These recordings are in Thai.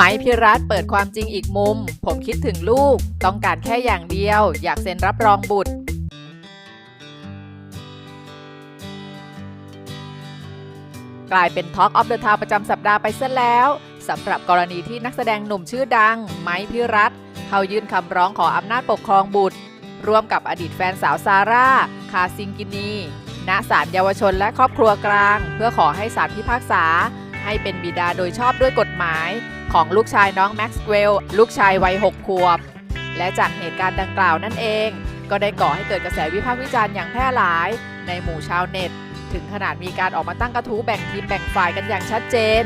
ไหมพิรัตเปิดความจริงอีกมุม ผมคิดถึงลูก ต้องการแค่อย่างเดียว อยากเซ็นรับรองบุตร กลายเป็น Talk of the Town ประจำสัปดาห์ไปซะแล้วสำหรับกรณีที่นักแสดงหนุ่มชื่อดัง ไม้พิรัตเขายื่นคำร้องขออำนาจปกครองบุตร ร่วมกับอดีตแฟนสาวซาร่า คาซิงกินี ณ ศาลเยาวชนและครอบครัวกลาง เพื่อขอให้ศาลพิพากษา ให้เป็นบิดาโดยชอบด้วยกฎหมาย ของลูกชายน้องแม็กซ์เวลล์ลูกชายวัย6ขวบ และจากเหตุการณ์ดังกล่าวนั่นเอง ก็ได้ก่อให้เกิดกระแสวิพากษ์วิจารณ์อย่างแพร่หลาย ในหมู่ชาวเน็ต ถึงขนาดมีการออกมาตั้งกระทู้แบ่งทีมแบ่งฝ่ายกันอย่างชัดเจน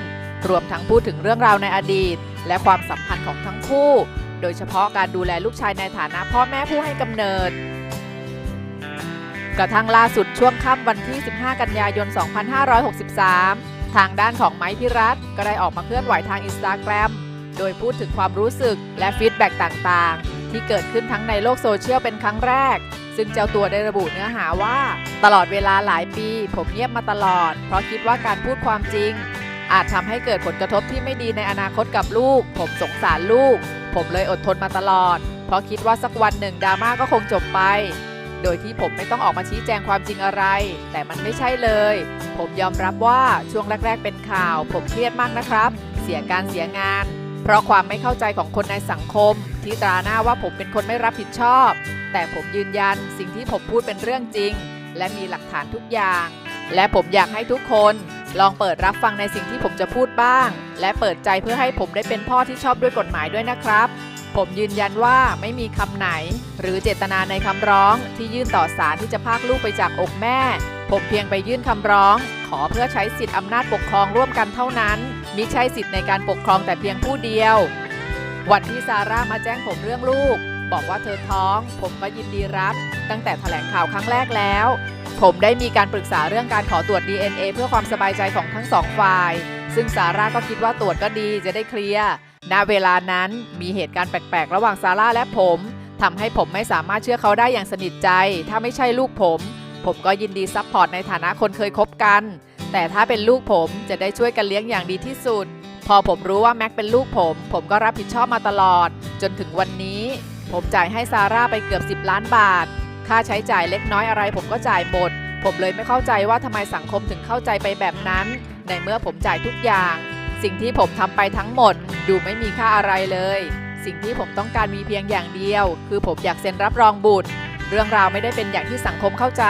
รวมทั้งพูดถึงเรื่องราวในอดีต และความสัมพันธ์ของทั้งคู่ โดยเฉพาะการดูแลลูกชายในฐานะพ่อแม่ผู้ให้กำเนิดกระทั่งล่าสุดช่วงค่ำวันที่ 15 กันยายน 2563 ทางด้านของไม้พิรัตก็ได้ออกมาเคลื่อนไหวทางอินสตาแกรมโดยพูดถึงความรู้สึกและฟีดแบ็กต่างๆ ที่เกิดขึ้นทั้งในโลกโซเชียลเป็นครั้งแรก ซึ่งเจ้าตัวได้ระบุเนื้อหาว่า ตลอดเวลาหลายปี ผมเงียบมาตลอด เพราะคิดว่าการพูดความจริง อาจทำให้เกิดผลกระทบที่ไม่ดีในอนาคตกับลูก ผมสงสารลูก ผมเลยอดทนมาตลอด เพราะคิดว่าสักวันหนึ่งดราม่าก็คงจบไป โดยที่ผมไม่ต้องออกมาชี้แจงความจริงอะไร แต่มันไม่ใช่เลย ผมยอมรับว่าช่วงแรก ๆ เป็นข่าว ผมเครียดมากนะครับ เสียการเสียงาน เพราะความไม่เข้าใจของคนในสังคม ที่ตราหน้าว่าผมเป็นคนไม่รับผิดชอบ แต่ผมยืนยันสิ่งที่ผมพูดเป็นเรื่องจริง และมีหลักฐานทุกอย่าง และผมอยากให้ทุกคนลองเปิดรับฟังในสิ่งที่ผมจะพูดบ้าง และเปิดใจเพื่อให้ผมได้เป็นพ่อที่ชอบด้วยกฎหมายด้วยนะครับ ผมยืนยันว่าไม่มีคำไหน หรือเจตนาในคำร้องที่ยื่นต่อศาลที่จะพากลูกไปจากอกแม่ ผมเพียงไปยื่นคำร้อง ขอเพื่อใช้สิทธิอำนาจปกครองร่วมกันเท่านั้นมิใช่สิทธิในการปกครองแต่เพียงผู้เดียว วันที่ซาร่ามาแจ้งผมเรื่องลูก บอกว่าเธอท้อง ผมก็ยินดีรับ ตั้งแต่แถลงข่าวครั้งแรกแล้ว ผมได้มีการปรึกษาเรื่องการขอตรวจ DNA เพื่อความสบายใจของทั้งสองฝ่าย ซึ่งซาร่าก็คิดว่าตรวจก็ดีจะได้เคลียร์ ณเวลานั้นมีเหตุการณ์แปลกๆ ระหว่างซาร่าและผมทำให้ผมไม่สามารถเชื่อเขาได้อย่างสนิทใจ ถ้าไม่ใช่ลูกผม ผมก็ยินดีซัพพอร์ตในฐานะคนเคยคบกัน แต่ถ้าเป็นลูกผมจะได้ช่วยกันเลี้ยงอย่างดีที่สุด พอผมรู้ว่าแม็กเป็นลูกผม ผมก็รับผิดชอบมาตลอด จนถึงวันนี้ ผมจ่ายให้ซาร่าไปเกือบ 10 ล้านบาท ค่าใช้จ่ายเล็กน้อยอะไรผมก็จ่ายหมด ผมเลยไม่เข้าใจว่าทำไมสังคมถึงเข้าใจไปแบบนั้น ในเมื่อผมจ่ายทุกอย่าง สิ่งที่ผมทำไปทั้งหมด ดูไม่มีค่าอะไรเลย สิ่งที่ผมต้องการมีเพียงอย่างเดียว คือผมอยากเซ็นรับรองบุตร เรื่องราวไม่ได้เป็นอย่างที่สังคมเข้าใจ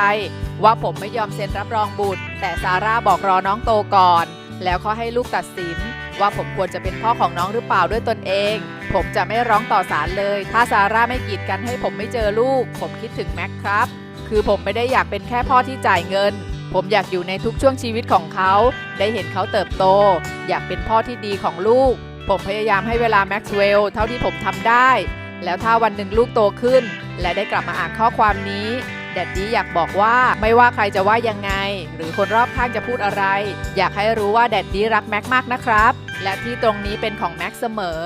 ว่าผมไม่ยอมเซ็นรับรองบุตร แต่ซาร่าบอกรอน้องโตก่อน แล้วเขาให้ลูกตัดสิน ว่าผมควรจะเป็นพ่อของน้องหรือเปล่าด้วยตนเอง ผมจะไม่ร้องต่อศาลเลย ถ้าซาร่าไม่กีดกันให้ผมไม่เจอลูก ผมคิดถึงแม็กครับ คือผมไม่ได้อยากเป็นแค่พ่อที่จ่ายเงิน ผมอยากอยู่ในทุกช่วงชีวิตของเขา ได้เห็นเขาเติบโต อยากเป็นพ่อที่ดีของลูก ผมพยายามให้เวลาแม็กซ์เวลล์เท่าที่ผมทำได้ แล้วถ้าวันหนึ่งลูกโตขึ้น และได้กลับมาอ่านข้อความนี้แดดดี้อยากบอกว่าไม่ว่าใครจะว่ายังไง หรือคนรอบข้างจะพูดอะไร อยากให้รู้ว่าแดดดี้รักแม็กมากนะครับ และที่ตรงนี้เป็นของแม็กเสมอ